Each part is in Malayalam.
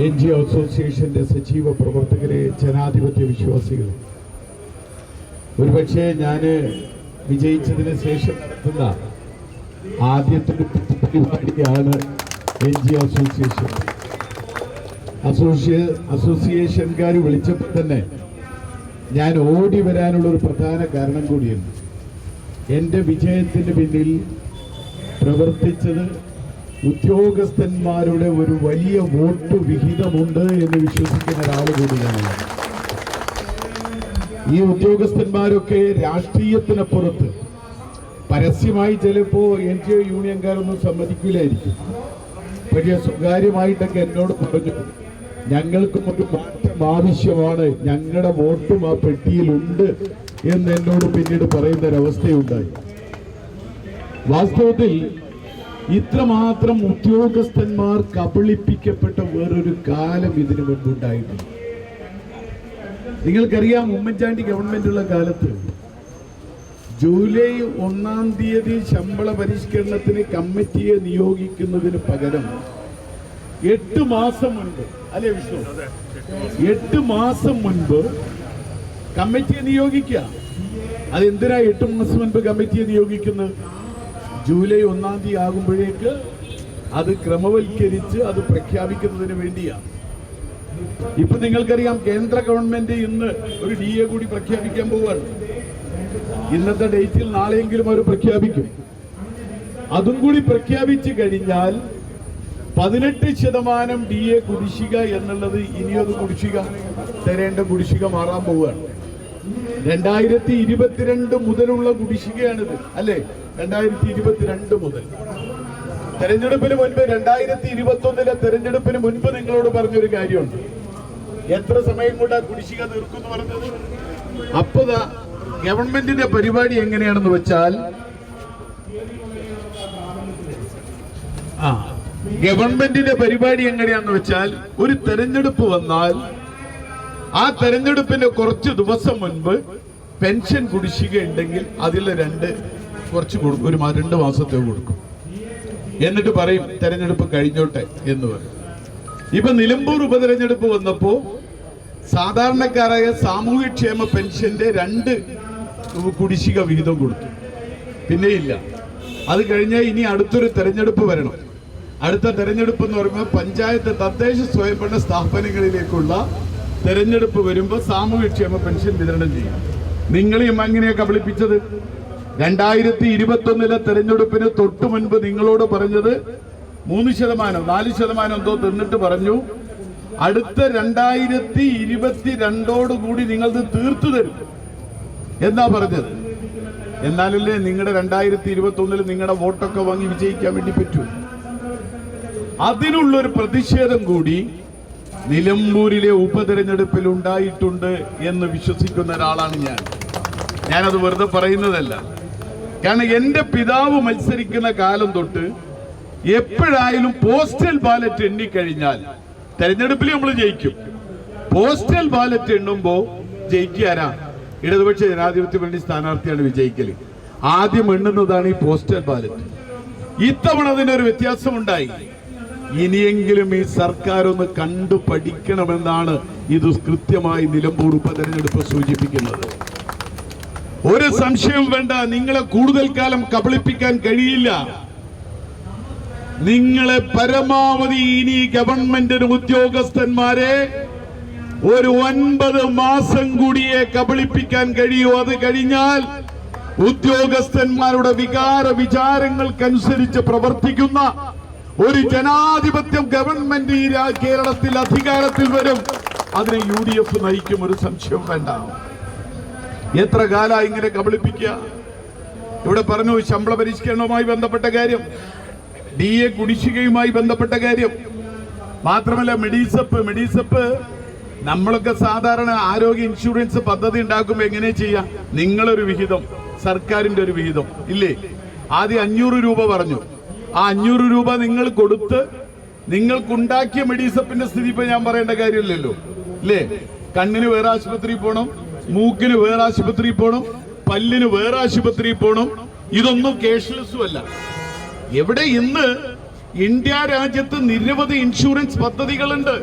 എൻ ജി ഒ അസോസിയേഷന്റെ സജീവ പ്രവർത്തകരെ ജനാധിപത്യ വിശ്വാസികൾ ഒരുപക്ഷെ ഞാൻ വിജയിച്ചതിന് ശേഷം നടത്തുന്ന ആദ്യത്തെ പരിപാടിയാണ് എൻ ജി അസോസിയേഷൻ. അസോസിയേ അസോസിയേഷൻകാർ വിളിച്ചപ്പോൾ തന്നെ ഞാൻ ഓടി വരാനുള്ള ഒരു പ്രധാന കാരണം കൂടിയുണ്ട്. എന്റെ വിജയത്തിന് പിന്നിൽ പ്രവർത്തിച്ചത് ഉദ്യോഗസ്ഥന്മാരുടെ ഒരു വലിയ വോട്ട് വിഹിതമുണ്ട് എന്ന് വിശ്വസിക്കുന്ന ഒരാൾ കൂടിയാണ് ഈ ഉദ്യോഗസ്ഥന്മാരൊക്കെ രാഷ്ട്രീയത്തിനപ്പുറത്ത് പരസ്യമായി ചിലപ്പോ എൻ ജി ഒ യൂണിയൻകാരൊന്നും സമ്മതിക്കില്ലായിരിക്കും പക്ഷേ സ്വകാര്യമായിട്ടൊക്കെ എന്നോട് പറഞ്ഞു ഞങ്ങൾക്കും ഒരു മാറ്റം ആവശ്യമാണ്. ഞങ്ങളുടെ വോട്ടും ആ പെട്ടിയിലുണ്ട് എന്ന് എന്നോട് പിന്നീട് പറയുന്ന ഒരവസ്ഥയുണ്ടായി വാസ്തവത്തിൽ ഇത്രമാത്രം ഉദ്യോഗസ്ഥന്മാർ കബളിപ്പിക്കപ്പെട്ട വേറൊരു കാലം ഇതിനു മുൻപുണ്ടായിട്ടുണ്ട് നിങ്ങൾക്കറിയാം ഉമ്മൻചാണ്ടി ഗവൺമെന്റ് ഉള്ള കാലത്ത് ജൂലൈ ഒന്നാം തീയതി ശമ്പള പരിഷ്കരണത്തിന് കമ്മിറ്റിയെ നിയോഗിക്കുന്നതിന് പകരം എട്ട് മാസം മുൻപ് അല്ലെ വിഷ്ണു? എട്ട് മാസം മുൻപ് കമ്മിറ്റിയെ നിയോഗിക്കുക. അതെന്തിനാ എട്ട് മാസം മുൻപ് കമ്മിറ്റിയെ നിയോഗിക്കുന്നത്? ജൂലൈ ഒന്നാം തീയതി ആകുമ്പോഴേക്ക് അത് ക്രമവൽക്കരിച്ച് അത് പ്രഖ്യാപിക്കുന്നതിന് വേണ്ടിയാണ് ഇപ്പൊ നിങ്ങൾക്കറിയാം കേന്ദ്ര ഗവൺമെന്റ് ഇന്ന് ഒരു ഡി എ കൂടി പ്രഖ്യാപിക്കാൻ പോവാണ്. ഇന്നത്തെ ഡേറ്റിൽ നാളെയെങ്കിലും അവർ പ്രഖ്യാപിക്കും. അതും കൂടി പ്രഖ്യാപിച്ചു കഴിഞ്ഞാൽ പതിനെട്ട് ശതമാനം ഡി എ കുടിശ്ശിക എന്നുള്ളത് ഇനിയൊരു കുടിശ്ശിക തരേണ്ട കുടിശ്ശിക മാറാൻ പോവുകയാണ് രണ്ടായിരത്തി ഇരുപത്തിരണ്ട് മുതലുള്ള കുടിശ്ശികയാണിത് അല്ലേ? രണ്ടായിരത്തി ഇരുപത്തിരണ്ട് മുതൽ. തെരഞ്ഞെടുപ്പിന് മുൻപ് രണ്ടായിരത്തി ഇരുപത്തി ഒന്നിലെ തെരഞ്ഞെടുപ്പിന് മുൻപ് നിങ്ങളോട് പറഞ്ഞൊരു കാര്യമുണ്ട്. എത്ര സമയം കൊണ്ട് ആ കുടിശ്ശിക തീർക്കുന്നു പറഞ്ഞത്? അപ്പൊ ഗവൺമെന്റിന്റെ പരിപാടി എങ്ങനെയാണെന്ന് വെച്ചാൽ ആ ഗവൺമെന്റിന്റെ പരിപാടി എങ്ങനെയാണെന്ന് വെച്ചാൽ ഒരു തെരഞ്ഞെടുപ്പ് വന്നാൽ ആ തെരഞ്ഞെടുപ്പിന്റെ കുറച്ച് ദിവസം മുൻപ് പെൻഷൻ കുടിശ്ശിക ഉണ്ടെങ്കിൽ അതിൽ രണ്ട് കുറച്ച് കൊടുക്കും ഒരു രണ്ട് മാസത്തെ കൊടുക്കും. എന്നിട്ട് പറയും തെരഞ്ഞെടുപ്പ് കഴിഞ്ഞോട്ടെ എന്ന് പറയും. ഇപ്പൊ നിലമ്പൂർ ഉപതെരഞ്ഞെടുപ്പ് വന്നപ്പോ സാധാരണക്കാരായ സാമൂഹ്യക്ഷേമ പെൻഷന്റെ രണ്ട് കുടിശ്ശിക വിഹിതം കൊടുത്തു. പിന്നെ ഇല്ല. അത് കഴിഞ്ഞാൽ ഇനി അടുത്തൊരു തെരഞ്ഞെടുപ്പ് വരണം. അടുത്ത തെരഞ്ഞെടുപ്പ് എന്ന് പറയുമ്പോൾ പഞ്ചായത്ത് തദ്ദേശ സ്വയംഭരണ സ്ഥാപനങ്ങളിലേക്കുള്ള തെരഞ്ഞെടുപ്പ് വരുമ്പോൾ സാമൂഹ്യക്ഷേമ പെൻഷൻ വിതരണം ചെയ്യും. നിങ്ങളെയും അങ്ങനെയൊക്കെ കബളിപ്പിച്ചത് രണ്ടായിരത്തി ഇരുപത്തി ഒന്നിലെ തെരഞ്ഞെടുപ്പിന് തൊട്ടു മുൻപ് നിങ്ങളോട് പറഞ്ഞത് മൂന്ന് ശതമാനം നാല് ശതമാനം എന്തോ തിന്നിട്ട് പറഞ്ഞു. അടുത്ത രണ്ടായിരത്തി ഇരുപത്തി രണ്ടോടുകൂടി നിങ്ങളത് തീർത്തു തരും. എന്നാ പറഞ്ഞത്? എന്നാലല്ലേ നിങ്ങളുടെ രണ്ടായിരത്തി ഇരുപത്തി ഒന്നിൽ നിങ്ങളുടെ വോട്ടൊക്കെ വാങ്ങി വിജയിക്കാൻ വേണ്ടി പറ്റൂ. അതിനുള്ളൊരു പ്രതിഷേധം കൂടി നിലമ്പൂരിലെ ഉപതെരഞ്ഞെടുപ്പിൽ ഉണ്ടായിട്ടുണ്ട് എന്ന് വിശ്വസിക്കുന്ന ഒരാളാണ് ഞാൻ. ഞാനത് വെറുതെ പറയുന്നതല്ല. കാരണം എന്റെ പിതാവ് മത്സരിക്കുന്ന കാലം തൊട്ട് എപ്പോഴായാലും പോസ്റ്റൽ ബാലറ്റ് എണ്ണിക്കഴിഞ്ഞാൽ തെരഞ്ഞെടുപ്പിൽ നമ്മൾ ജയിക്കും. പോസ്റ്റൽ ബാലറ്റ് എണ്ണുമ്പോൾ ജയിക്കാരാ ഇടതുപക്ഷ ജനാധിപത്യ വേണ്ടി സ്ഥാനാർത്ഥിയാണ് വിജയിക്കൽ. ആദ്യം എണ്ണുന്നതാണ് ഈ പോസ്റ്റൽ ബാലറ്റ് ഇത്തവണ അതിനൊരു വ്യത്യാസമുണ്ടായി. ഇനിയെങ്കിലും ഈ സർക്കാർ ഒന്ന് കണ്ടു പഠിക്കണമെന്നാണ് ഇത് കൃത്യമായി നിലമ്പൂർ ഉപതെരഞ്ഞെടുപ്പ് സൂചിപ്പിക്കുന്നത്. ഒരു സംശയം വേണ്ട. നിങ്ങളെ കൂടുതൽ കാലം കബളിപ്പിക്കാൻ കഴിയില്ല. നിങ്ങളെ പരമാവധി ഇനി ഗവൺമെന്റിന് ഉദ്യോഗസ്ഥന്മാരെ ഒരു ഒൻപത് മാസം കൂടിയെ കബളിപ്പിക്കാൻ കഴിയൂ. അത് കഴിഞ്ഞാൽ ഉദ്യോഗസ്ഥന്മാരുടെ വികാര വിചാരങ്ങൾക്കനുസരിച്ച് പ്രവർത്തിക്കുന്ന ഒരു ജനാധിപത്യം ഗവൺമെന്റ് ഈ കേരളത്തിൽ അധികാരത്തിൽ വരും. അതിനെ യു ഡി എഫ് നയിക്കും ഒരു സംശയം വേണ്ട. എത്ര കാല ഇങ്ങനെ കബളിപ്പിക്കുക? ഇവിടെ പറഞ്ഞു ശമ്പള പരിഷ്കരണവുമായി ബന്ധപ്പെട്ട കാര്യം ഡി എ കുടിശ്ശികയുമായി ബന്ധപ്പെട്ട കാര്യം. മാത്രമല്ല മെഡീസപ്പ് മെഡീസപ്പ് നമ്മളൊക്കെ സാധാരണ ആരോഗ്യ ഇൻഷുറൻസ് പദ്ധതി ഉണ്ടാക്കുമ്പോൾ എങ്ങനെ ചെയ്യാം? നിങ്ങളൊരു വിഹിതം സർക്കാരിന്റെ ഒരു വിഹിതം ഇല്ലേ? ആദ്യം അഞ്ഞൂറ് രൂപ പറഞ്ഞു. ആ അഞ്ഞൂറ് രൂപ നിങ്ങൾ കൊടുത്ത് നിങ്ങൾക്കുണ്ടാക്കിയ മെഡീസപ്പിന്റെ സ്ഥിതി ഇപ്പൊ ഞാൻ പറയേണ്ട കാര്യമില്ലല്ലോ ഇല്ലേ? കണ്ണിന് വേറെ ആശുപത്രിയിൽ പോണം മൂക്കിന് വേറെ ആശുപത്രി പോണം പല്ലിന് വേറെ ആശുപത്രി പോണം. ഇതൊന്നും കേഷ്ലെസ്സും അല്ല എവിടെ ഇന്ന് ഇന്ത്യ രാജ്യത്ത് നിരവധി ഇൻഷുറൻസ് പദ്ധതികളുണ്ട്.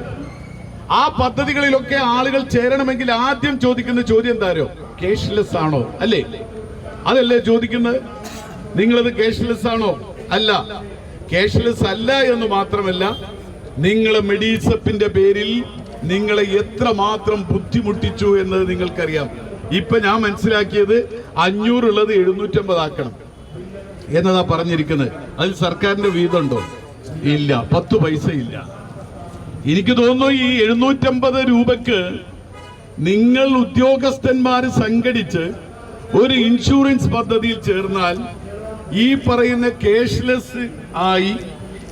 ആ പദ്ധതികളിലൊക്കെ ആളുകൾ ചേരണമെങ്കിൽ ആദ്യം ചോദിക്കുന്ന ചോദ്യം എന്താരോ? കേഷ്ലെസ് ആണോ അല്ലേ? അതല്ലേ ചോദിക്കുന്നത്? നിങ്ങളത് കേഷ്ലെസ് ആണോ അല്ല. കേഷ്ലെസ് അല്ല എന്ന് മാത്രമല്ല നിങ്ങൾ മെഡീസപ്പിന്റെ പേരിൽ നിങ്ങളെ എത്ര മാത്രം ബുദ്ധിമുട്ടിച്ചു എന്നത് നിങ്ങൾക്കറിയാം. ഇപ്പൊ ഞാൻ മനസ്സിലാക്കിയത് അഞ്ഞൂറുള്ളത് എഴുന്നൂറ്റമ്പതാക്കണം എന്നതാ പറഞ്ഞിരിക്കുന്നത്. അതിൽ സർക്കാരിന്റെ വീതമുണ്ടോ? ഇല്ല പത്ത് പൈസ ഇല്ല എനിക്ക് തോന്നുന്നു ഈ എഴുന്നൂറ്റമ്പത് രൂപക്ക് നിങ്ങൾ ഉദ്യോഗസ്ഥന്മാർ സംഘടിച്ച് ഒരു ഇൻഷുറൻസ് പദ്ധതിയിൽ ചേർന്നാൽ ഈ പറയുന്ന ക്യാഷ്ലെസ് ആയി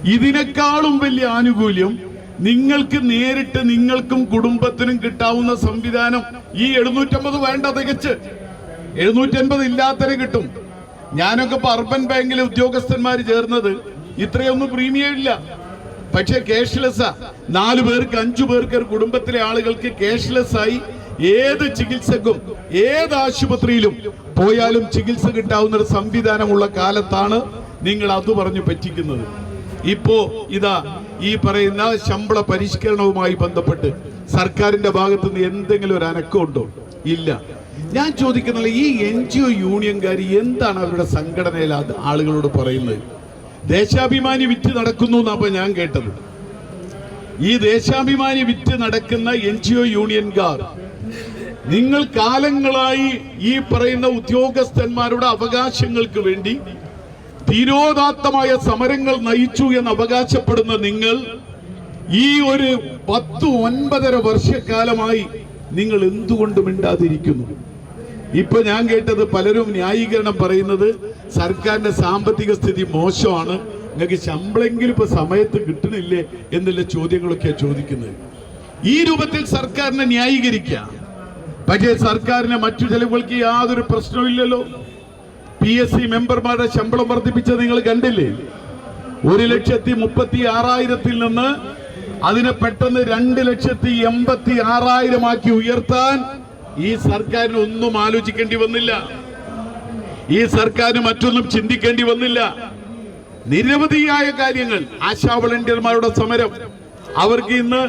ഇതിനേക്കാളും വലിയ ആനുകൂല്യം നിങ്ങൾക്ക് നേരിട്ട് നിങ്ങൾക്കും കുടുംബത്തിനും കിട്ടാവുന്ന സംവിധാനം ഈ എഴുന്നൂറ്റമ്പത് വേണ്ട തികച്ച്. എഴുന്നൂറ്റൻപത് ഇല്ലാത്തതിന് കിട്ടും. ഞാനൊക്കെ ഇപ്പൊ അർബൻ ബാങ്കിലെ ഉദ്യോഗസ്ഥന്മാർ ചേർന്നത്. ഇത്രയൊന്നും പ്രീമിയം ഇല്ല. പക്ഷേ ക്യാഷ്ലെസ്സാ നാലു പേർക്ക് അഞ്ചു പേർക്ക് ഒരു കുടുംബത്തിലെ ആളുകൾക്ക് ക്യാഷ്ലെസ് ആയി ഏത് ചികിത്സക്കും ഏത് ആശുപത്രിയിലും പോയാലും ചികിത്സ കിട്ടാവുന്ന ഒരു സംവിധാനമുള്ള കാലത്താണ് നിങ്ങൾ അത് പറഞ്ഞു പറ്റിക്കുന്നത്. ഇപ്പോ ഇതാ ഈ പറയുന്ന ശമ്പള പരിഷ്കരണവുമായി ബന്ധപ്പെട്ട് സർക്കാരിന്റെ ഭാഗത്തു നിന്ന് എന്തെങ്കിലും ഒരു അനക്കമുണ്ടോ ഇല്ല. ഞാൻ ചോദിക്കുന്നില്ല ഈ എൻ ജി ഒ യൂണിയൻകാർ എന്താണ് അവരുടെ സംഘടനയിൽ ആളുകളോട് പറയുന്നത്? ദേശാഭിമാനി വിറ്റ് നടക്കുന്നു എന്നാ ഞാൻ കേട്ടത്. ഈ ദേശാഭിമാനി വിറ്റ് നടക്കുന്ന എൻ ജി ഒ യൂണിയൻകാർ നിങ്ങൾ കാലങ്ങളായി ഈ പറയുന്ന ഉദ്യോഗസ്ഥന്മാരുടെ അവകാശങ്ങൾക്ക് വേണ്ടി തീരോദാത്തമായ സമരങ്ങൾ നയിച്ചു എന്ന് അവകാശപ്പെടുന്ന നിങ്ങൾ ഈ ഒരു പത്ത് ഒൻപതര വർഷക്കാലമായി നിങ്ങൾ എന്തുകൊണ്ട് മിണ്ടാതിരിക്കുന്നു? ഇപ്പൊ ഞാൻ കേട്ടത് പലരും ന്യായീകരണം പറയുന്നത് സർക്കാരിന്റെ സാമ്പത്തിക സ്ഥിതി മോശമാണ് നിങ്ങൾക്ക് ശമ്പളെങ്കിലും ഇപ്പൊ സമയത്ത് കിട്ടണില്ലേ എന്നുള്ള ചോദ്യങ്ങളൊക്കെ ചോദിക്കുന്നത്. ഈ രൂപത്തിൽ സർക്കാരിനെ ന്യായീകരിക്കാം. പക്ഷേ സർക്കാരിന് മറ്റു ചെലവുകൾക്ക് യാതൊരു പ്രശ്നമില്ലല്ലോ പി എസ് സി മെമ്പർമാരുടെ ശമ്പളം വർദ്ധിപ്പിച്ചത് നിങ്ങൾ കണ്ടില്ലേ? ഒരു ലക്ഷത്തി മുപ്പത്തി ആറായിരത്തിൽ നിന്ന് അതിനെ പെട്ടെന്ന് രണ്ട് ലക്ഷത്തി എൺപത്തി ആറായിരമാക്കി ഉയർത്താൻ ഈ സർക്കാരിന് ഒന്നും ആലോചിക്കേണ്ടി വന്നില്ല. ഈ സർക്കാരിന് മറ്റൊന്നും ചിന്തിക്കേണ്ടി വന്നില്ല. നിരവധിയായ കാര്യങ്ങൾ. ആശാ വളണ്ടിയർമാരുടെ സമരം. അവർക്ക് ഇന്ന്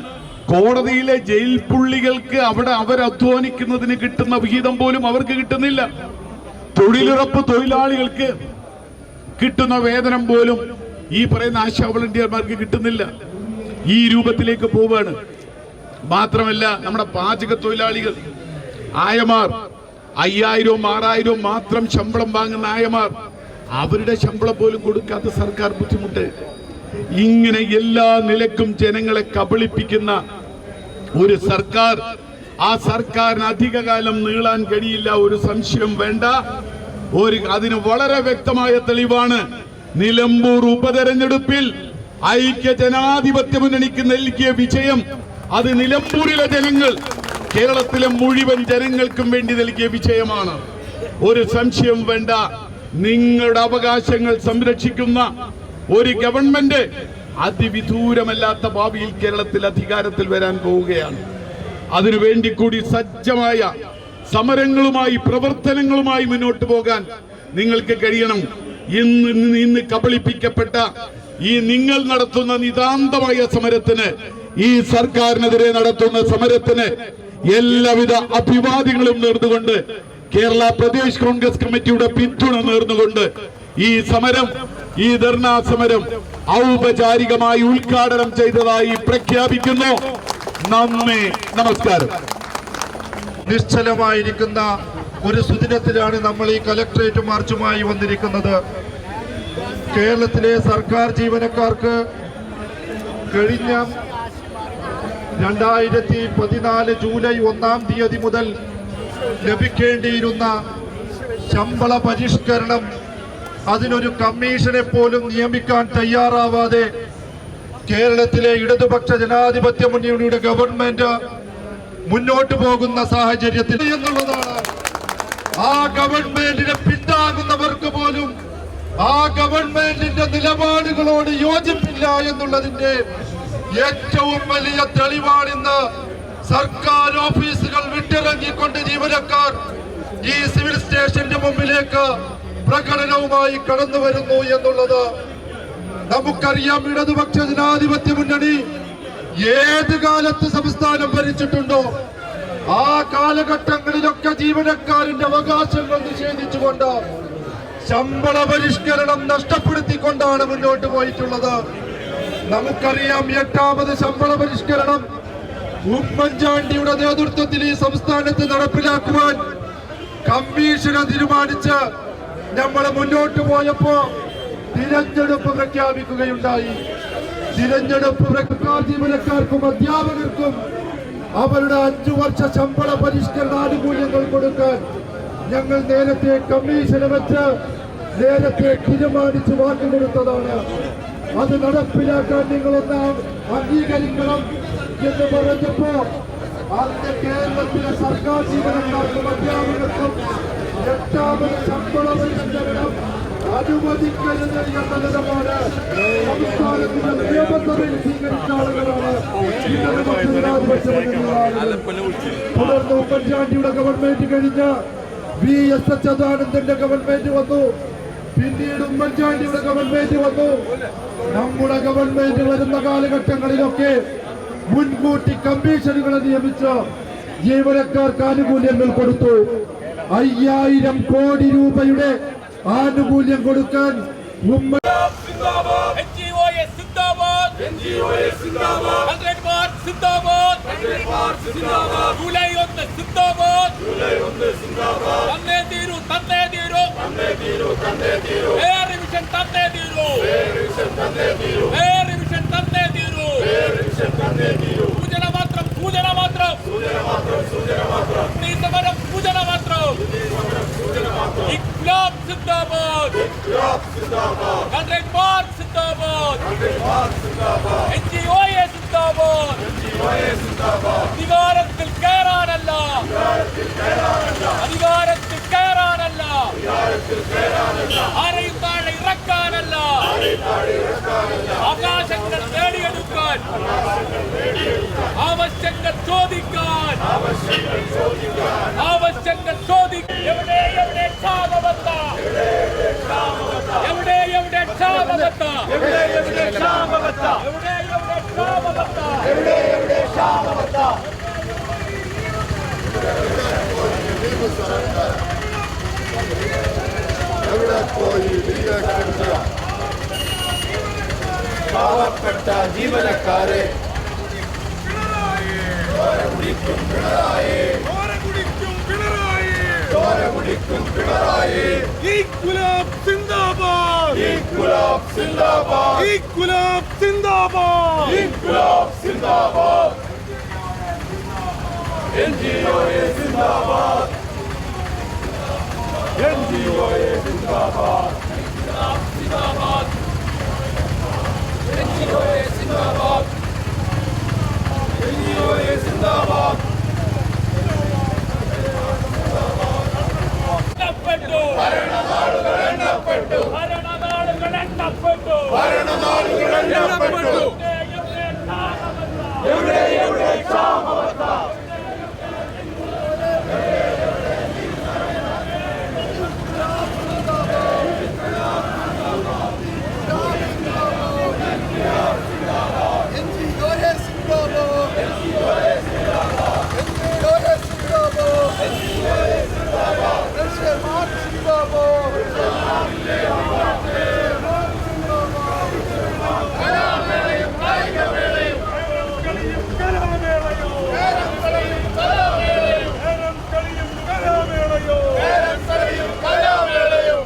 കോടതിയിലെ ജയിൽ പുള്ളികൾക്ക് അവിടെ അവരധ്വാനിക്കുന്നതിന് കിട്ടുന്ന വിഹിതം പോലും അവർക്ക് കിട്ടുന്നില്ല. തൊഴിലുറപ്പ് തൊഴിലാളികൾക്ക് കിട്ടുന്ന വേതനം പോലും ഈ പറയുന്ന ആശാ വളണ്ടിയർമാർക്ക് കിട്ടുന്നില്ല. ഈ രൂപത്തിലേക്ക് പോവുകയാണ് മാത്രമല്ല നമ്മുടെ പാചക തൊഴിലാളികൾ ആയമാർ അയ്യായിരവും ആറായിരവും മാത്രം ശമ്പളം വാങ്ങുന്ന ആയമാർ അവരുടെ ശമ്പളം പോലും കൊടുക്കാത്ത സർക്കാർ ബുദ്ധിമുട്ട്. ഇങ്ങനെ എല്ലാ നിലക്കും ജനങ്ങളെ കബളിപ്പിക്കുന്ന ഒരു സർക്കാർ ആ സർക്കാരിന് അധികകാലം നീളാൻ കഴിയില്ല ഒരു സംശയം വേണ്ട. ഒരു അതിന് വളരെ വ്യക്തമായ തെളിവാണ്. നിലമ്പൂർ ഉപതെരഞ്ഞെടുപ്പിൽ ഐക്യ ജനാധിപത്യ മുന്നണിക്ക് നൽകിയ വിജയം അത് നിലമ്പൂരിലെ ജനങ്ങൾ കേരളത്തിലെ മുഴുവൻ ജനങ്ങൾക്കും വേണ്ടി നൽകിയ വിജയമാണ്. ഒരു സംശയം വേണ്ട. നിങ്ങളുടെ അവകാശങ്ങൾ സംരക്ഷിക്കുന്ന ഒരു ഗവൺമെന്റ് അതിവിദൂരമല്ലാത്ത ഭാവിയിൽ കേരളത്തിൽ അധികാരത്തിൽ വരാൻ പോവുകയാണ്. അതിനുവേണ്ടി കൂടി സജ്ജമായ സമരങ്ങളുമായി പ്രവർത്തനങ്ങളുമായി മുന്നോട്ട് പോകാൻ നിങ്ങൾക്ക് കഴിയണം. ഇന്ന് ഇന്ന് കബളിപ്പിക്കപ്പെട്ട ഈ നിങ്ങൾ നടത്തുന്ന നിതാന്തമായ സമരത്തിന് ഈ സർക്കാരിനെതിരെ നടത്തുന്ന സമരത്തിന് എല്ലാവിധ അഭിവാദ്യങ്ങളും നേർന്നുകൊണ്ട് കേരള പ്രദേശ് കോൺഗ്രസ് കമ്മിറ്റിയുടെ പിന്തുണ നേർന്നുകൊണ്ട് ഈ സമരം ഈ ധർണാ സമരം ഔപചാരികമായി ഉദ്ഘാടനം ചെയ്തതായി പ്രഖ്യാപിക്കുന്നു. നന്ദി നമസ്കാരം. നിശ്ചലമായിരിക്കുന്ന ഒരു സുദിനത്തിലാണ് നമ്മൾ ഈ കലക്ട്രേറ്റ് മാർച്ചുമായി വന്നിരിക്കുന്നത്. കേരളത്തിലെ സർക്കാർ ജീവനക്കാർക്ക് കഴിഞ്ഞ രണ്ടായിരത്തി പതിനാല് ജൂലൈ ഒന്നാം തീയതി മുതൽ ലഭിക്കേണ്ടിയിരുന്ന ശമ്പള പരിഷ്കരണം അതിനൊരു കമ്മീഷനെ പോലും നിയമിക്കാൻ തയ്യാറാവാതെ കേരളത്തിലെ ഇടതുപക്ഷ ജനാധിപത്യ മുന്നണിയുടെ ഗവൺമെന്റ് മുന്നോട്ട് പോകുന്ന സാഹചര്യത്തിൽ എന്നുള്ളതാണ്. ആ ഗവൺമെന്റിനെ പിന്താങ്ങുന്നവർക്ക് പോലും ആ ഗവൺമെന്റിന്റെ നിലപാടുകളോട് യോജിപ്പില്ല എന്നുള്ളതിന്റെ ഏറ്റവും വലിയ തെളിവാണിന്ന് സർക്കാർ ഓഫീസുകൾ വിട്ടിറങ്ങിക്കൊണ്ട് ജീവനക്കാർ ഈ സിവിൽ സ്റ്റേഷന്റെ മുമ്പിലേക്ക് പ്രകടനവുമായി കടന്നു വരുന്നു എന്നുള്ളത് നമുക്കറിയാം ഇടതുപക്ഷ ജനാധിപത്യ മുന്നണി ഏത് കാലത്ത് സംസ്ഥാനം ഭരിച്ചിട്ടുണ്ടോ ആ കാലഘട്ടങ്ങളിലൊക്കെ ജീവനക്കാരന്റെ അവകാശങ്ങൾ നിഷേധിച്ചുകൊണ്ട് ശമ്പള പരിഷ്കരണം നഷ്ടപ്പെടുത്തിക്കൊണ്ടാണ് മുന്നോട്ട് പോയിട്ടുള്ളത്. നമുക്കറിയാം എട്ടാമത് ശമ്പള പരിഷ്കരണം ഉമ്മൻചാണ്ടിയുടെ നേതൃത്വത്തിൽ ഈ സംസ്ഥാനത്ത് നടപ്പിലാക്കുവാൻ കമ്മീഷനെ തീരുമാനിച്ച് നമ്മൾ മുന്നോട്ട് പോയപ്പോ തിരഞ്ഞെടുപ്പ് പ്രഖ്യാപിക്കുകയുണ്ടായി. തിരഞ്ഞെടുപ്പ് ജീവനക്കാർക്കും അധ്യാപകർക്കും അവരുടെ അഞ്ചു വർഷ ശമ്പള പരിഷ്കരണ ആനുകൂല്യങ്ങൾ കൊടുക്കാൻ ഞങ്ങൾ നേരത്തെ കമ്മീഷനെ വെച്ച് നേരത്തെ തീരുമാനിച്ചു വാക്ക് കൊടുത്തതാണ്. അത് നടപ്പിലാക്കാൻ നിങ്ങളൊന്ന് അംഗീകരിക്കണം എന്ന് പറഞ്ഞപ്പോ അന്ന് കേരളത്തിലെ സർക്കാർ ജീവനക്കാർക്കും അധ്യാപകർക്കും എട്ടാമത് ശമ്പള പരിഷ്കരണം അനുവദിക്കരുത് എന്ന നിലപാട് സംസ്ഥാനത്തിന്റെ നിയമസഭയിൽ സ്വീകരിച്ച ആളുകളാണ്. തുടർന്ന് ഉമ്മൻചാണ്ടിയുടെ ഗവൺമെന്റ് കഴിഞ്ഞ വി എസ് അച്യുതാനന്ദന്റെ ഗവൺമെന്റ് വന്നു പിന്നീട് ഉമ്മൻചാണ്ടിയുടെ ഗവൺമെന്റ് വന്നു നമ്മുടെ ഗവൺമെന്റ് വരുന്ന കാലഘട്ടങ്ങളിലൊക്കെ മുൻകൂട്ടി കമ്മീഷനുകളെ നിയമിച്ച ജീവനക്കാർക്ക് ആനുകൂല്യങ്ങൾ കൊടുത്തു അയ്യായിരം കോടി രൂപയുടെ ആനുകൂല്യം കൊടുക്കാൻ ഉമ്മ NGOS സിന്ദാബാദ് NGOS സിന്ദാബാദ് 100 മാർക്ക് സിന്ദാബാദ്. 100 മാർക്ക് സിന്ദാബാദ്. ജൂലൈ 1 സിന്ദാബാദ്. ജൂലൈ 1 സിന്ദാബാദ് തന്നേ തീരൂ തന്നേ തീരൂ. തന്നേ തീരൂ തന്നേ തീരൂ എയർ റിവിഷൻ തന്നേ തീരൂ. എയർ റിവിഷൻ തന്നേ തീരൂ. എയർ റിവിഷൻ തന്നേ തീരൂ എയർ റിവിഷൻ തന്നേ തീരൂ സൂചന മാത്രം സൂചന മാത്രം. സൂചന മാത്രം സൂചന മാത്രം നീ സമരം സൂചന മാത്രം സൂചന മാത്രം. സിന്ദാബാദ്. ഹൺഡ്രഡ് മാർക്ക് സിന്ദാബാദ്. എ സിന്ദാബാദ്. അധികാരത്തിൽ കയറാനല്ല. അധികാരത്തിൽ കയറാനല്ല. ആരെയും താഴെ ഇറക്കാനല്ല. ആകാശങ്ങൾ നേടിയെടുക്കാൻ. ആവശ്യങ്ങൾ ചോദിക്കാൻ ആവശ്യങ്ങൾ ചോദിക്കാൻ എവിടെ എവിടെ ക്ഷാമബത്ത എവിടെ എവിടെ ക്ഷാമബത്ത എവിടെ എവിടെ ക്ഷാമബത്ത എവിടെ എവിടെ ക്ഷാമബത്ത എവിടെ എവിടെ ക്ഷാമബത്ത പാവപ്പെട്ട ജീവനക്കാരെ ഇൻകുലാബ് സിന്ദാബാദ് ഇൻകുലാബ് സിന്ദാബാദ്. ഇൻകുലാബ് സിന്ദാബാദ്. ഇൻകുലാബ് സിന്ദാബാദ്. എൻജിഒയെ സിന്ദാബാദ്. എൻജിഒയെ സിന്ദാബാദ്. എൻജിഒയെ സിന്ദാബാദ്. ഭരണനാളുകൾ എണ്ണപ്പെട്ടു. ഭരണനാളുകൾ എണ്ണപ്പെട്ടു എണ്ണപ്പെട്ടു. എവിടെ എവിടെ ക്ഷാമബത്ത?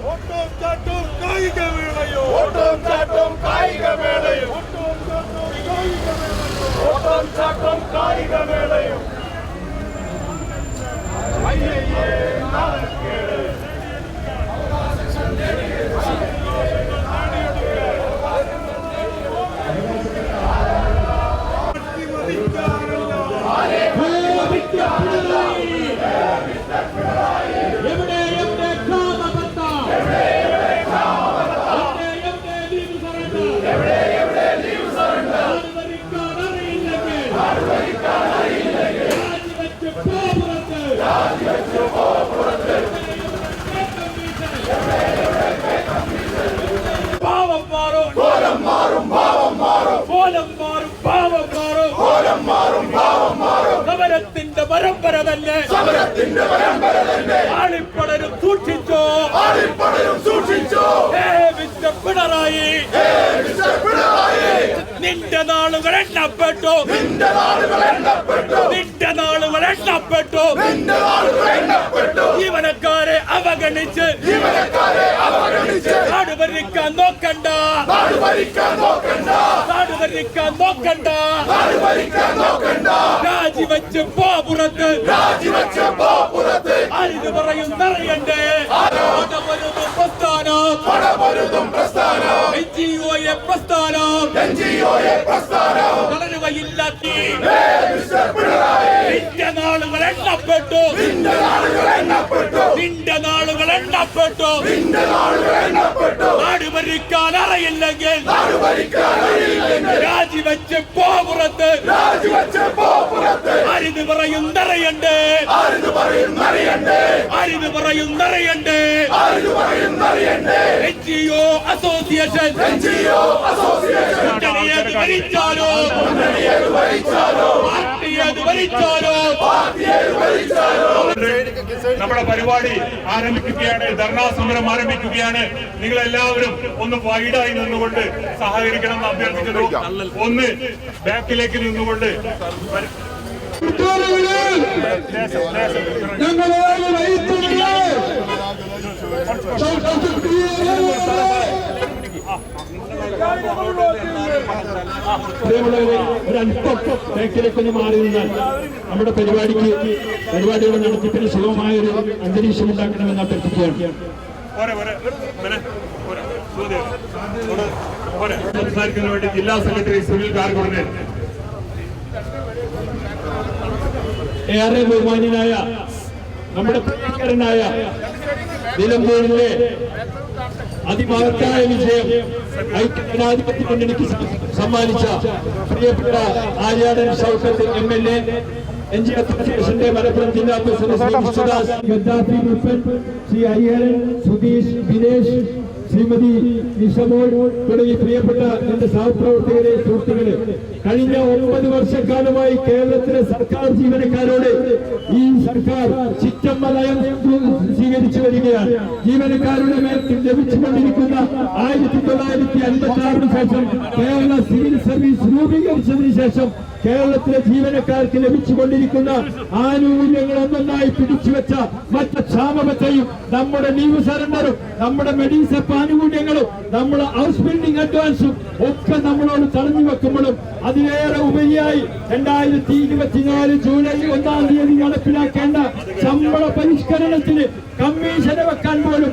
ഓട്ടം ചാട്ടം കായിക വേളയോ ഓട്ടം ചാട്ടം കായിക മേളയും ഓട്ടം ചാട്ടം കായിക മേളയും എവിടെ എവിടെ ക്ഷാമബത്ത? എവിടെ എവിടെ ലീവ് സറണ്ടർ? ആടുവരിക്കാൻ അറിയില്ലെങ്കിൽ രാജിവെച്ച് പോ പുറത്ത്. പാവം മാറും കോലം മാറും ഭാവം മാറും കോലം മാറും പാവം മാറും പരമ്പര തന്നെ സമരത്തിന്റെ പരമ്പര തന്നെ ആളിപ്പടരും സൂക്ഷിച്ചോ. ആളിപ്പടരും സൂക്ഷിച്ചോ. മിസ്റ്റർ പിണറായി. നിന്റെ നാളുകൾ എണ്ണപ്പെട്ടു. നിന്റെ നാളുകൾ എണ്ണപ്പെട്ടു. നിന്റെ നാളുകൾ എണ്ണപ്പെട്ടു നിന്റെ നാളുകൾ എണ്ണപ്പെട്ടു ജീവനക്കാരെ അവഗണിച്ച്. ജീവനക്കാരെ അവഗണിച്ച് നോക്കണ്ട. നോക്കണ്ട നോക്കണ്ട നോക്കണ്ട. രാജിവെച്ച് പോ പുറത്ത്. ആരിത് പറയുന്നറിയണ്ടേ പടപൊരുതും പ്രസ്ഥാനം പടപൊരുതും പ്രസ്ഥാനം. നിന്റെ നാളുകൾ എണ്ണപ്പെട്ടു. നിന്റെ എണ്ണപ്പെട്ടു നാട് ഭരിക്കാൻ അറിയില്ലെങ്കിൽ രാജിവെച്ച് പോപുറത്ത് പറയും പുറത്ത്. ആരിത് പറയും ആരിത് പറയുന്നറിയണ്ടേ ആരിത് പറയുന്നറിയണ്ടേ എൻജിഒ അസോസിയേഷൻ. എൻജിഒ അസോസിയേഷൻ നമ്മുടെ പരിപാടി ആരംഭിക്കുകയാണ്. ധർണാ സമരം ആരംഭിക്കുകയാണ്. നിങ്ങൾ എല്ലാവരും ഒന്ന് വൈഡായി നിന്നുകൊണ്ട് സഹകരിക്കണം എന്ന് അഭ്യർത്ഥിക്കുന്നു. ഒന്ന് ബാക്കിലേക്ക് നിന്നുകൊണ്ട് ഒരു ഒരല്പം ബാക്കിലേക്കൊന്ന് മാറി നിന്നാൽ നമ്മുടെ പരിപാടിക്ക് പരിപാടിയുടെ നടത്തിപ്പിന് സുഗമമായ ഒരു അന്തരീക്ഷം ഉണ്ടാക്കണമെന്ന് അഭ്യർത്ഥിക്കുകയാണ് വേണ്ടി ജില്ലാ സെക്രട്ടറി സുനിൽ കാർഗുഡിനെ. ഏറെ ബഹുമാന്യനായ നമ്മുടെ പ്രിയങ്കരനായ നിലമ്പൂരിലെ അതിമഹത്തായ വിജയം ഐക്യജനാധിപത്യ മുന്നണിക്ക് സമ്മാനിച്ച പ്രിയപ്പെട്ട Aryadan Shoukath M L A N G അസോസിയേഷന്റെ മലപ്പുറം ജില്ലാ പ്രസിഡന്റ് ഗദ്ദാഫി മുപ്പൻ ശ്രീ ഹരിഹരൻ സുധീഷ് ബിനേഷ് ശ്രീമതി നിഷമോൾ തുടങ്ങി പ്രിയപ്പെട്ട എന്റെ സഹപ്രവർത്തകരെ സുഹൃത്തുക്കളെ. കഴിഞ്ഞ ഒമ്പത് വർഷക്കാലമായി കേരളത്തിലെ സർക്കാർ ജീവനക്കാരോട് ഈ സർക്കാർ ചിറ്റമ്മ നയം സ്വീകരിച്ചു വരികയാണ്. ജീവനക്കാരുടെ മേൽ ലഭിച്ചുകൊണ്ടിരിക്കുന്ന ആയിരത്തി തൊള്ളായിരത്തി അൻപത്തി ആറിന് ശേഷം കേരള സിവിൽ സർവീസ് രൂപീകരിച്ചതിന് ശേഷം കേരളത്തിലെ ജീവനക്കാർക്ക് ലഭിച്ചുകൊണ്ടിരിക്കുന്ന ആനുകൂല്യങ്ങൾ ഒന്നൊന്നായി പിടിച്ചുവെച്ച മറ്റ് ക്ഷാമബത്തെയും നമ്മുടെ ലീവ് സറണ്ടറും നമ്മുടെ മെഡിസെപ്പ് ആനുകൂല്യങ്ങളും നമ്മുടെ ഹൗസ് ബിൽഡിംഗ് അഡ്വാൻസും ഒക്കെ നമ്മളോട് തടഞ്ഞു വെക്കുമ്പോഴും അതിലേറെ ഉപരിയായി രണ്ടായിരത്തി ഇരുപത്തിനാല് ജൂലൈ ഒന്നാം തീയതി നടപ്പിലാക്കേണ്ട ശമ്പള പരിഷ്കരണത്തിന് കമ്മീഷനെ വെക്കാൻ പോലും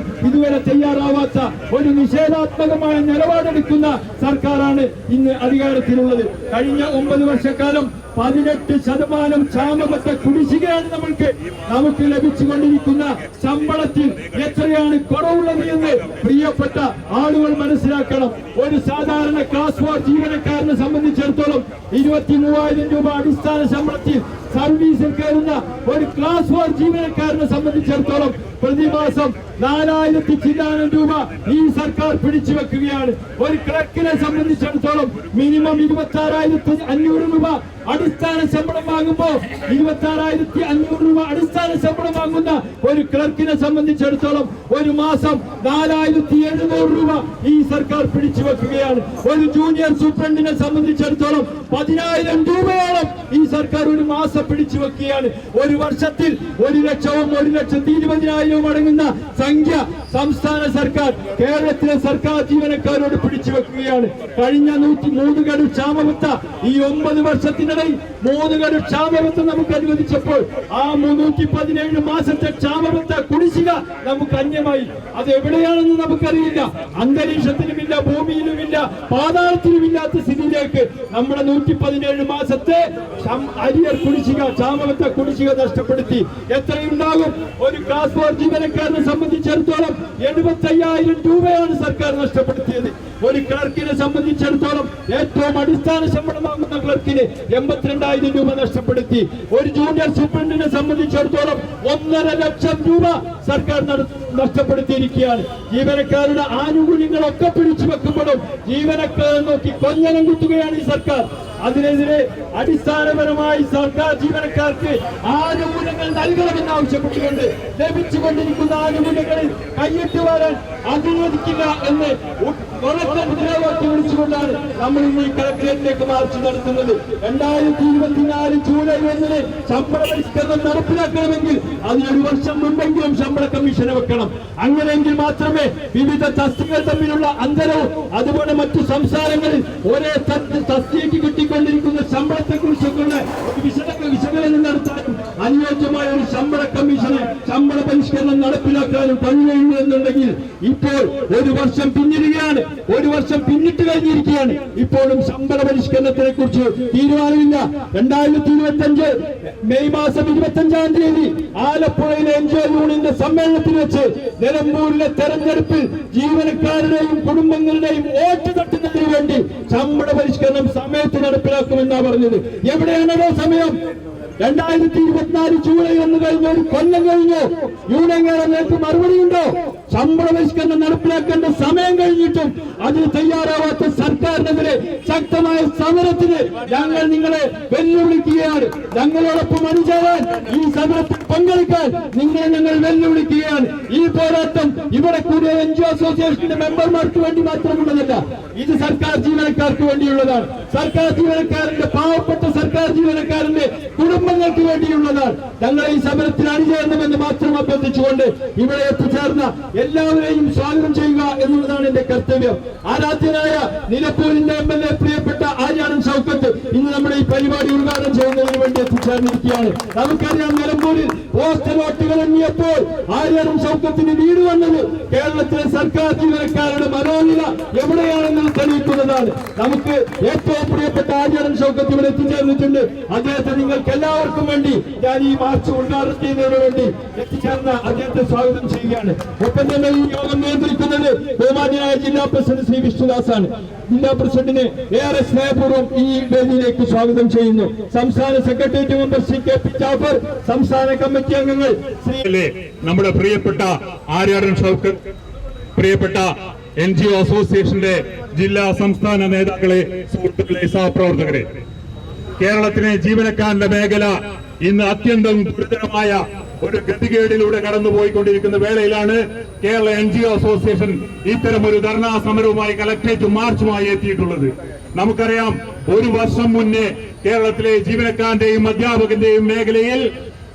ഒരു നിഷേധാത്മകമായ നിലപാടെടുക്കുന്ന സർക്കാരാണ് ഇന്ന് അധികാരത്തിലുള്ളത്. കഴിഞ്ഞ ഒമ്പത് വർഷക്കാലം പതിനെട്ട് ശതമാനം ക്ഷാമപ്പെട്ട കുടിശ്ശികയാണ് നമ്മൾക്ക് നമുക്ക് ലഭിച്ചുകൊണ്ടിരിക്കുന്ന ശമ്പളത്തിൽ എത്രയാണ് കുറവുള്ളത് എന്ന് പ്രിയപ്പെട്ട ആളുകൾ മനസ്സിലാക്കണം. ഒരു സാധാരണ ക്ലാസ് ഫോർ ജീവനക്കാരനെ സംബന്ധിച്ചിടത്തോളം ഇരുപത്തി മൂവായിരം രൂപ അടിസ്ഥാന ശമ്പളത്തിൽ സർവീസിൽ കയറുന്ന ഒരു ക്ലാസ് ഫോർ ജീവനക്കാരനെ സംബന്ധിച്ചിടത്തോളം പ്രതിമാസം നാലായിരത്തി ചില്ലാനം രൂപ ഈ സർക്കാർ പിടിച്ചു വെക്കുകയാണ്. ഒരു ക്ലർക്കിനെ സംബന്ധിച്ചിടത്തോളം മിനിമം ഇരുപത്തി ആറായിരത്തി അഞ്ഞൂറ് രൂപ അടിസ്ഥാന ശമ്പളം വാങ്ങുമ്പോൾ ഇരുപത്തി ആറായിരത്തി അഞ്ഞൂറ് രൂപ അടിസ്ഥാന ശമ്പളം വാങ്ങുന്ന ഒരു ക്ലർക്കിനെ സംബന്ധിച്ചിടത്തോളം ഒരു മാസം നാലായിരത്തി എഴുന്നൂറ് രൂപ ഈ സർക്കാർ പിടിച്ചു വെക്കുകയാണ്. ഒരു ജൂനിയർ സൂപ്രണ്ടിനെ സംബന്ധിച്ചിടത്തോളം പതിനായിരം രൂപയോളം ഈ സർക്കാർ ഒരു മാസം പിടിച്ചു വെക്കുകയാണ്. ഒരു വർഷത്തിൽ ഒരു ലക്ഷവും ഒരു ലക്ഷത്തി ഇരുപതിനായിരവും അടങ്ങുന്ന സംഖ്യ സംസ്ഥാന സർക്കാർ കേരളത്തിലെ സർക്കാർ ജീവനക്കാരോട് പിടിച്ചു വെക്കുകയാണ്. കഴിഞ്ഞ നൂറ്റി മൂന്ന് ഗഡു ക്ഷാമബത്ത ഈ ഒമ്പത് വർഷത്തിനിടയിൽ മൂന്ന് ഗഡു ക്ഷാമബത്ത നമുക്ക് അനുവദിച്ചപ്പോൾ ആ മുന്നൂറ്റി പതിനേഴ് മാസത്തെ ക്ഷാമബത്ത കുടിശ്ശിക നമുക്ക് അന്യമായി. അത് എവിടെയാണെന്ന് നമുക്കറിയില്ല. അന്തരീക്ഷത്തിലുമില്ല ഭൂമിയിലുമില്ല പാതാളത്തിലുമില്ലാത്ത സ്ഥിതിയിലേക്ക് നമ്മുടെ നൂറ്റി പതിനേഴ് മാസത്തെ അരിയർ കുടിശ്ശിക ക്ഷാമബത്ത കുടിശ്ശിക നഷ്ടപ്പെടുത്തി. എത്രയുണ്ടാകും? ഒരു ക്ലാസ് ഫോർ ജീവനക്കാരനെ സംബന്ധിച്ചിടത്തോളം എഴുപത്തി അയ്യായിരം രൂപയാണ് സർക്കാർ നഷ്ടപ്പെടുത്തിയത്. ഒരു ക്ലർക്കിനെ സംബന്ധിച്ചിടത്തോളം ഏറ്റവും അടിസ്ഥാന ശമ്പളം വാങ്ങുന്ന ക്ലർക്കിന് എൺപത്തിരണ്ടായിരം രൂപ നഷ്ടപ്പെടുത്തി. ഒരു ജൂനിയർ സൂപ്രണ്ടിനെ സംബന്ധിച്ചിടത്തോളം ഒന്നര ലക്ഷം രൂപ സർക്കാർ നഷ്ടപ്പെടുത്തിയിരിക്കുകയാണ്. ജീവനക്കാരുടെ ആനുകൂല്യങ്ങളൊക്കെ പിടിച്ചു വെക്കുമ്പോഴും ജീവനക്കാരെ നോക്കി കൊഞ്ഞനം കുത്തുകയാണ് ഈ സർക്കാർ. അതിനെതിരെ അടിസ്ഥാനപരമായി സർക്കാർ ജീവനക്കാർക്ക് ആനുകൂല്യങ്ങൾ നൽകണമെന്ന് ആവശ്യപ്പെട്ടുകൊണ്ട് ലഭിച്ചുകൊണ്ടിരിക്കുന്ന ആനുകൂല്യങ്ങളിൽ കൈയിട്ട് വരാൻ അനുവദിക്കില്ല എന്ന് ഉ- ഉറച്ച മുദ്രാവാക്യം വിളിച്ചുകൊണ്ടാണ് നമ്മൾ ഇന്ന് ഈ കളക്ടറേറ്റിലേക്ക് മാർച്ച് നടത്തുന്നത്. രണ്ടായിരത്തി ഇരുപത്തിനാല് ജൂലൈ ഒന്നിന് ശമ്പള പരിഷ്കരണം നടപ്പിലാക്കണമെങ്കിൽ അതിനൊരു വർഷം മുമ്പെങ്കിലും ശമ്പള കമ്മീഷനെ വെക്കണം. അങ്ങനെയെങ്കിൽ മാത്രമേ വിവിധ തസ്തികൾ തമ്മിലുള്ള അന്തരവും അതുപോലെ മറ്റു സംസ്ഥാനങ്ങളിൽ ഒരേ തസ്തിക്ക് കിട്ടിക്കൊണ്ടിരിക്കുന്ന ശമ്പളത്തെക്കുറിച്ചൊക്കെയുള്ള വിശദ ഒരു ശമ്പള കമ്മീഷന് ശമ്പള പരിഷ്കരണം നടപ്പിലാക്കാനും കഴിയുന്നു എന്നുണ്ടെങ്കിൽ ഇപ്പോൾ ഒരു വർഷം പിന്നിടുകയാണ്. ഒരു വർഷം പിന്നിട്ട് കഴിഞ്ഞിരിക്കുകയാണ്. ഇപ്പോഴും ശമ്പള പരിഷ്കരണത്തിനെ കുറിച്ച് തീരുമാനമില്ല. രണ്ടായിരത്തി ഇരുപത്തി അഞ്ച് മെയ് മാസം ഇരുപത്തി അഞ്ചാം തീയതി ആലപ്പുഴയിലെ എൻ ജി യൂണിയന്റെ സമ്മേളനത്തിൽ വെച്ച് നിലമ്പൂരിലെ തെരഞ്ഞെടുപ്പിൽ ജീവനക്കാരുടെയും കുടുംബങ്ങളുടെയും വോട്ട് തട്ടുന്നതിന് വേണ്ടി ശമ്പള പരിഷ്കരണം സമയത്ത് നടപ്പിലാക്കുമെന്നാണ് പറഞ്ഞത്. എവിടെയാണോ സമയം? രണ്ടായിരത്തി ഇരുപത്തിനാല് ജൂലൈ ഒന്ന് കഴിഞ്ഞ് ഒരു കൊല്ലം കഴിഞ്ഞു യൂണിയൻ നിങ്ങൾക്ക് മറുപടി ഉണ്ടോ ശമ്പള നടപ്പിലാക്കേണ്ട സമയം കഴിഞ്ഞിട്ടും അതിന് തയ്യാറാവാത്ത സർക്കാരിനെതിരെ ശക്തമായ സമരത്തിന് ഞങ്ങൾ നിങ്ങളെ വെല്ലുവിളിക്കുകയാണ്. ഞങ്ങളോടൊപ്പം അണിചേരാൻ ഈ സമരത്തിൽ പങ്കെടുക്കാൻ നിങ്ങളെ ഞങ്ങൾ വെല്ലുവിളിക്കുകയാണ്. ഈ പോരാട്ടം ഇവിടെ കൂടിയ എൻ ജി അസോസിയേഷന്റെ മെമ്പർമാർക്ക് വേണ്ടി മാത്രമുള്ളതല്ല ഇത് സർക്കാർ ജീവനക്കാർക്ക് വേണ്ടിയുള്ളതാണ്. സർക്കാർ ജീവനക്കാരന്റെ പാവപ്പെട്ട സർക്കാർ ജീവനക്കാരന്റെ കുടുംബങ്ങൾക്ക് വേണ്ടിയുള്ളതാണ്. ഞങ്ങൾ ഈ സമരത്തിൽ അണിചേരണമെന്ന് മാത്രം അഭ്യർത്ഥിച്ചുകൊണ്ട് ഇവിടെ എത്തിച്ചേർന്ന എല്ലാവരെയും സ്വാഗതം ചെയ്യുക എന്നുള്ളതാണ് എന്റെ കർത്തവ്യം. ആരാധ്യനായ നിലപ്പൂരിന്റെ എം എൽ എ പ്രിയപ്പെട്ട ആര്യാടൻ സൗക്കത്ത് ഇന്ന് നമ്മുടെ ഈ പരിപാടി ഉദ്ഘാടനം ചെയ്യുന്നതിന് വേണ്ടി എത്തിച്ചേർന്നിരിക്കുകയാണ്. നമുക്കറിയാം നിലമ്പൂരിൽ പോസ്റ്റൽ വോട്ടുകൾ എണ്ണിയപ്പോൾ ആര്യാടൻ ശൗക്കത്തിന് വീട് വന്നത് കേരളത്തിലെ സർക്കാർ ജീവനക്കാരുടെ മനോനില എവിടെയാണെന്ന് തെളിയിക്കുന്നതാണ്. നമുക്ക് ഏറ്റവും പ്രിയപ്പെട്ട ആര്യാടൻ ശൗക്കത്ത് ഇവിടെ എത്തിച്ചേർന്നിട്ടുണ്ട്. അദ്ദേഹത്തെ നിങ്ങൾക്ക് എല്ലാവർക്കും വേണ്ടി ഞാൻ ഈ മാർച്ച് ഉദ്ഘാടനം ചെയ്യുന്നതിന് വേണ്ടി എത്തിച്ചേർന്ന അദ്ദേഹത്തെ സ്വാഗതം ചെയ്യുകയാണ്. ഒപ്പം തന്നെ ഈ യോഗം നിയന്ത്രിക്കുന്നത് ബഹുമാന്യനായ ജില്ലാ പ്രസിഡന്റ് ശ്രീ വിഷ്ണുദാസ് ആണ് ജില്ലാ പ്രസിഡന്റിനെ ഏറെ സ്നേഹപൂർവം ഈ വേദിയിലേക്ക് സ്വാഗതം ചെയ്യുന്നു. സംസ്ഥാന secretariat member Shri K P Jafar സംസ്ഥാന കമ്മിറ്റി അംഗങ്ങൾ ശ്രീ അല്ലേ നമ്മുടെ പ്രിയപ്പെട്ട ആര്യാടൻ ഷൗക്കത്ത് പ്രിയപ്പെട്ട എൻ ജി ഒ അസോസിയേഷന്റെ ജില്ലാ സംസ്ഥാന നേതാക്കളെ സുഹൃത്തുക്കളെ സഹപ്രവർത്തകരെ. കേരളത്തിലെ ജീവനക്കാരന്റെ മേഖല ഇന്ന് അത്യന്തം ഗുരുതരമായ ഒരു ഗതികേടിലൂടെ കടന്നുപോയിക്കൊണ്ടിരിക്കുന്ന വേളയിലാണ് Kerala N G O association ഇത്തരം ഒരു ധർണാ സമരവുമായി കലക്ട്രേറ്റ് മാർച്ചുമായി എത്തിയിട്ടുള്ളത്. നമുക്കറിയാം ഒരു വർഷം മുന്നേ കേരളത്തിലെ ജീവനക്കാരന്റെയും അധ്യാപകന്റെയും മേഖലയിൽ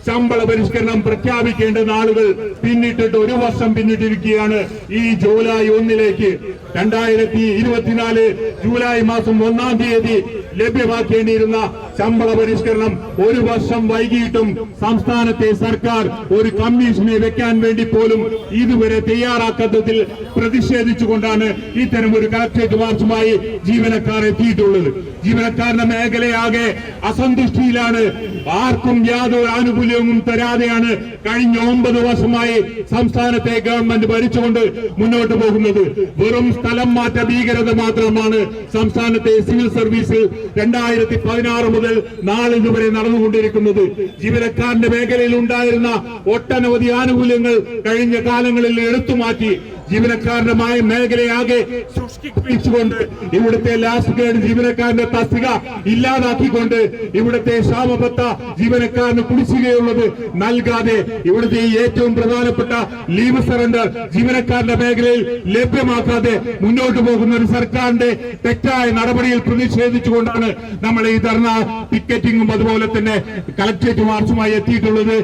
ശമ്പള പരിഷ്കരണം പ്രഖ്യാപിക്കേണ്ട നാളുകൾ പിന്നിട്ടിട്ട് ഒരു വർഷം പിന്നിട്ടിരിക്കുകയാണ് ഈ ജൂലൈ ഒന്നിലേക്ക്. രണ്ടായിരത്തി ഇരുപത്തിനാല് ജൂലൈ മാസം ഒന്നാം തീയതി ലഭ്യമാക്കേണ്ടിയിരുന്ന ശമ്പള പരിഷ്കരണം ഒരു വർഷം വൈകിയിട്ടും സംസ്ഥാനത്തെ സർക്കാർ ഒരു കമ്മീഷനെ വെക്കാൻ വേണ്ടി പോലും ഇതുവരെ തയ്യാറാക്കാത്തതിൽ പ്രതിഷേധിച്ചുകൊണ്ടാണ് ഇത്തരം ഒരു കളക്ട്രേറ്റ് മാർച്ചുമായി ജീവനക്കാർ എത്തിയിട്ടുള്ളത്. ജീവനക്കാരുടെ മേഖലയാകെ അസന്തുഷ്ടിയിലാണ്. ആർക്കും യാതൊരു ആനുകൂല്യവും തരാതെയാണ് കഴിഞ്ഞ ഒമ്പത് വർഷമായി സംസ്ഥാനത്തെ ഗവൺമെന്റ് ഭരിച്ചുകൊണ്ട് മുന്നോട്ട് പോകുന്നത്. വെറും സ്ഥലം മാറ്റ ഭീകരത മാത്രമാണ് സംസ്ഥാനത്തെ സിവിൽ സർവീസ് രണ്ടായിരത്തി പതിനാറ് മുതൽ നാളിന് വരെ നടന്നുകൊണ്ടിരിക്കുന്നത്. ജീവനക്കാരന്റെ മേഖലയിൽ ഉണ്ടായിരുന്ന ഒട്ടനവധി ആനുകൂല്യങ്ങൾ കഴിഞ്ഞ കാലങ്ങളിൽ എടുത്തുമാറ്റി ജീവനക്കാരന്റെ മായ മേഖലയാകെ സൃഷ്ടിപ്പിച്ചുകൊണ്ട് ഇവിടുത്തെ ലാസ്റ്റ് ഗ്രേഡ് ജീവനക്കാരന്റെ തസ്തിക ഇല്ലാതാക്കിക്കൊണ്ട് ഇവിടുത്തെ ക്ഷാമബത്ത ജീവനക്കാരന് കുടിശ്ശികയുള്ളത് നൽകാതെ ഇവിടുത്തെ ഏറ്റവും പ്രധാനപ്പെട്ട ലീവ് സറണ്ടർ ജീവനക്കാരന്റെ മേഖലയിൽ ലഭ്യമാക്കാതെ മുന്നോട്ട് പോകുന്ന ഒരു സർക്കാരിന്റെ തെറ്റായ നടപടിയിൽ പ്രതിഷേധിച്ചുകൊണ്ടാണ് നമ്മൾ ഈ ധർണ പിക്കറ്റിംഗും അതുപോലെ തന്നെ കളക്ട്രേറ്റ് മാർച്ചുമായി എത്തിയിട്ടുള്ളത്.